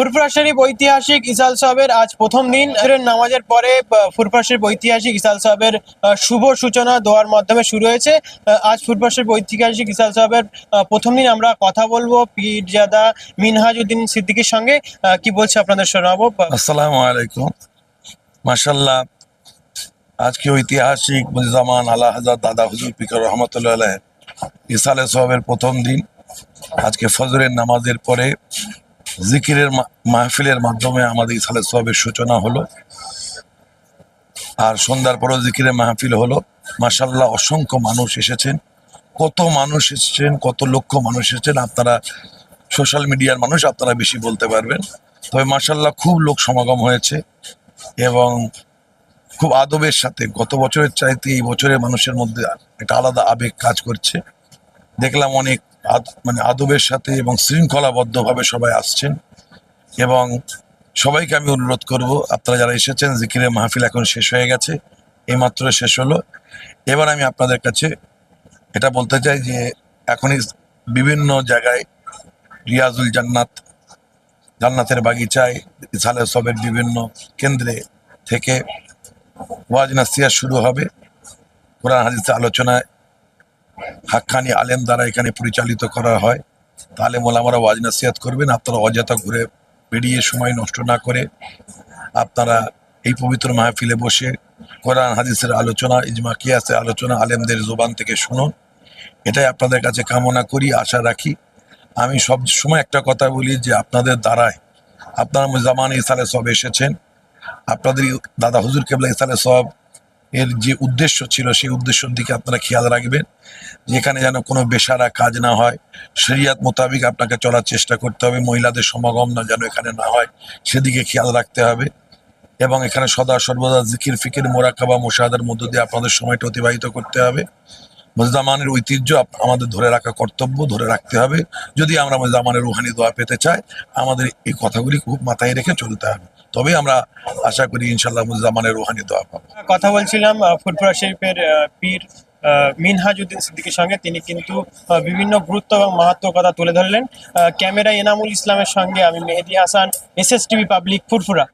ফুরফুরা শরীফ ঐতিহাসিক ইসাল সাহেবের আজ প্রথম দিন। নামাজের পরে ফুরফুরা শরীফ ঐতিহাসিক ইসাল সাহেবের শুভ সূচনা দোয়ার মাধ্যমে শুরু হয়েছে। আজ ফুরফুরা শরীফ ঐতিহাসিক ইসাল সাহেবের প্রথম দিন আমরা কথা বলব পীরজাদা মিনহাজউদ্দিন সিদ্দিকীর সঙ্গে। কি বলছে আপনাদের শোনাবো? আসসালামু আলাইকুম। মাশাল্লাহ আজকে ঐতিহাসিক মুজামান আলা হাজার দাদা হুজুর পিকর রহমতুল্লাহ ইসালে সবের প্রথম দিন। আজকে ফজরের নামাজের পরে জিকিরের মাহফিলের মাধ্যমে আমাদের ইসালে সবের সূচনা হলো। আর সন্ধ্যার পরও জিকিরের মাহফিল হলো। মাশাল্লাহ অসংখ্য মানুষ এসেছেন। কত মানুষ এসেছেন, কত লক্ষ মানুষ এসেছেন, আপনারা সোশ্যাল মিডিয়ার মানুষ, আপনারা বেশি বলতে পারবেন। তবে মার্শাল্লাহ খুব লোক সমাগম হয়েছে এবং খুব আদবের সাথে গত বছরের চাইতে এই বছরে মানুষের মধ্যে একটা আলাদা আবেগ কাজ করছে। দেখলাম অনেক মানে আদবের সাথে এবং শৃঙ্খলাবদ্ধভাবে সবাই আসছেন এবং সবাইকে আমি অনুরোধ করব, আপনারা যারা এসেছেন জিকিরের মাহফিল এখন শেষ হয়ে গেছে এইমাত্র শেষ হলো। এবার আমি আপনাদের কাছে এটা বলতে চাই যে এখনই বিভিন্ন জায়গায় রিয়াজুল জান্নাত, জান্নাতের বাগিচায় ইসালে সবের বিভিন্ন কেন্দ্রে থেকে ওয়াজ নাসিয়া শুরু হবে। কোরআন হাদিসে আলোচনায় হাক্কানি আলেম দ্বারা এখানে পরিচালিত করা হয়। তাহলে মোলামারা ওয়াজ নাসিয়াত করবেন, আপনারা অযথা ঘুরে বেরিয়ে সময় নষ্ট না করে আপনারা এই পবিত্র মাহফিলে বসে কোরআন, হাদিসের আলোচনা, ইজমা, কিয়াসের আলোচনা আলেমদের জোবান থেকে শুনুন। এটাই আপনাদের কাছে কামনা করি, আশা রাখি। আমি সব সময় একটা কথা বলি যে আপনাদের দ্বারায় আপনারা জামান ইসালে সব এসেছেন। আপনাদের দাদা হুজুর কেবলা ইসালে সব এর যে উদ্দেশ্য ছিল, সেই উদ্দেশ্যের দিকে আপনারা খেয়াল রাখবেন। যেখানে যেন কোনো বেসারা কাজ না হয়, শরিয়াত মোতাবিক আপনাকে চলার চেষ্টা করতে হবে, মহিলাদের সমাগম না যেন এখানে না হয়, সেদিকে খেয়াল রাখতে হবে। এবং এখানে সদা সর্বদা জিকির, ফিকির, মোরাকাবা, মোশাহাদার মধ্য দিয়ে আপনাদের সময়টা অতিবাহিত করতে হবে। মুজামানের ঐতিহ্য আমাদের ধরে রাখা কর্তব্য, ধরে রাখতে হবে। যদি আমরা মুজামানের রুহানি দোয়া পেতে চাই, আমাদের এই কথাগুলি খুব মাথায় রেখে চলতে হবে। তবে আমরা আশা করি ইনশাল্লাহ মুজামানের রুহানি দোয়া পাবো। কথা বলছিলাম ফুরফুরা শরীফের পীর আহ, সিদ্দিকের সঙ্গে। তিনি কিন্তু বিভিন্ন গুরুত্ব এবং মাহাত্ম কথা তুলে ধরলেন। ক্যামেরা এনামুল ইসলামের সঙ্গে আমি Mehedi Hasan S S TV public Furfura.